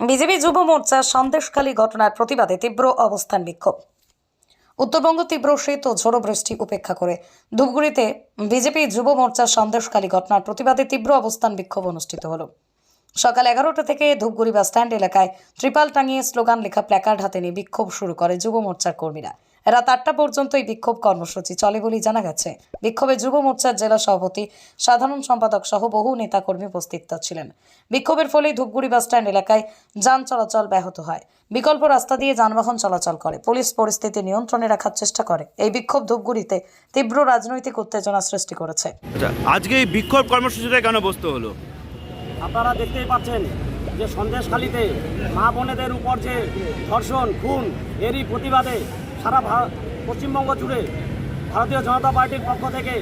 BJP যুব মোর্চার সন্দেশখালী ঘটনার প্রতিবাদে তীব্র অবস্থান বিক্ষোভ। উত্তরবঙ্গ তীব্র শীত ও ঝোড়ো বৃষ্টি উপেক্ষা করে। ধূপগুড়িতে বিজেপি যুব মোর্চার সন্দেশকালী ঘটনার প্রতিবাদে তীব্র অবস্থান বিক্ষোভ অনুষ্ঠিত হলো। সকাল এগারোটা থেকে ধূপগুড়ি বাস স্ট্যান্ড এলাকায় ত্রিপাল টাঙিয়ে স্লোগান লেখা প্ল্যাকার্ড হাতে নিয়ে বিক্ষোভ শুরু করে যুব মোর্চার কর্মীরা। রাত আটটা পর্যন্ত এই বিক্ষোভ কর্মসূচি। চলে বলেই জানা গেছে বিক্ষোভে যুব মোর্চার জেলা সভাপতি সাধারণ সম্পাদক সহ বহু নেতাকর্মী উপস্থিত ছিলেন। বিক্ষোভের ফলে ধূপগুড়ি বাস স্ট্যান্ড এলাকায় যান চলাচল ব্যাহত হয়। বিকল্প রাস্তা দিয়ে যানবাহন চলাচল করে। পুলিশ পরিস্থিতি নিয়ন্ত্রণে রাখার চেষ্টা করে। এই বিক্ষোভ ধূপগুড়িতে তীব্র রাজনৈতিক উত্তেজনা সৃষ্টি করেছে। আচ্ছা আজকে এই বিক্ষোভ কর্মসূচিটা কেন বসতে হলো? আপনারা দেখতেই পাচ্ছেন যে সন্দেশখালিতে মা বোনেদের উপর যে ধর্ষণ খুন এরই প্রতিবাদে সারা পশ্চিমবঙ্গ জুড়ে ভারতীয় জনতা পার্টির পক্ষ থেকে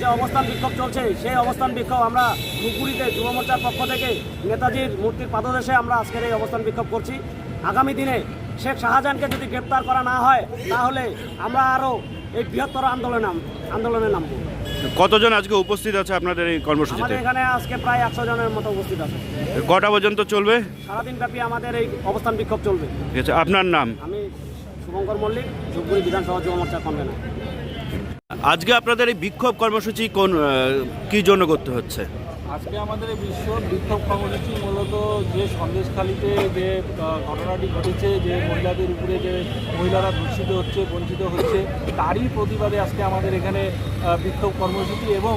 যে অবস্থান বিক্ষোভ চলছে সেই অবস্থান বিক্ষোভ আমরা ধুপগুড়িতে যুব মোর্চার পক্ষ থেকে নেতাজির মূর্তির পাদদেশে আমরা আজকের এই অবস্থান বিক্ষোভ করছি। আগামী দিনে শেখ শাহজাহানকে যদি গ্রেপ্তার করা না হয় তাহলে আমরা আরও এই বৃহত্তর আন্দোলনে নাম আন্দোলনে নামবো। কতজন আজকে উপস্থিত আছে আপনাদের এই কর্মসূচিতে? আমাদের এখানে আজকে প্রায় একশো জনের মতো উপস্থিত আছে। কটা পর্যন্ত চলবে? সারাদিন ব্যাপী আমাদের এই অবস্থান বিক্ষোভ চলবে। ঠিক আছে আপনার নাম? আমি শুভঙ্কর মল্লিক ধূপগুড়ি বিধানসভা যুব মোর্চার কনভেনার। আজকে আপনাদের এই বিক্ষোভ কর্মসূচি কোন কি জন্য করতে হচ্ছে? আজকে আমাদের এই বিশ্ব বিক্ষোভ কর্মসূচি মূলত যে সন্দেশখালিতে যে ঘটনাটি ঘটেছে যে মহিলাদের উপরে যে মহিলারা দূষিত হচ্ছে বঞ্চিত হচ্ছে তারই প্রতিবাদে আজকে আমাদের এখানে বিক্ষোভ কর্মসূচি এবং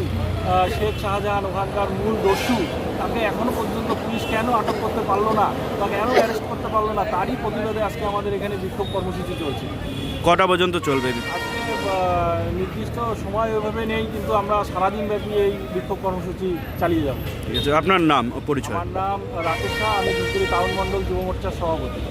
শেখ শাহজাহান ওখানকার মূল দস্যু তাকে এখনও পর্যন্ত পুলিশ কেন আটক করতে পারল না বা কেন অ্যারেস্ট করতে পারল না তারই প্রতিবাদে আজকে আমাদের এখানে বিক্ষোভ কর্মসূচি চলছে। কটা পর্যন্ত চলবে? আজকে নির্দিষ্ট সময় ওইভাবে নেই কিন্তু আমরা সারাদিন ব্যাপী এই বিক্ষোভ কর্মসূচি চালিয়ে যাব। ঠিক আছে আপনার নাম ও পরিচয়। আমার নাম রাকেশ শাহ আমি ধূপগুড়ি টাউন মণ্ডল যুব মোর্চার সভাপতি।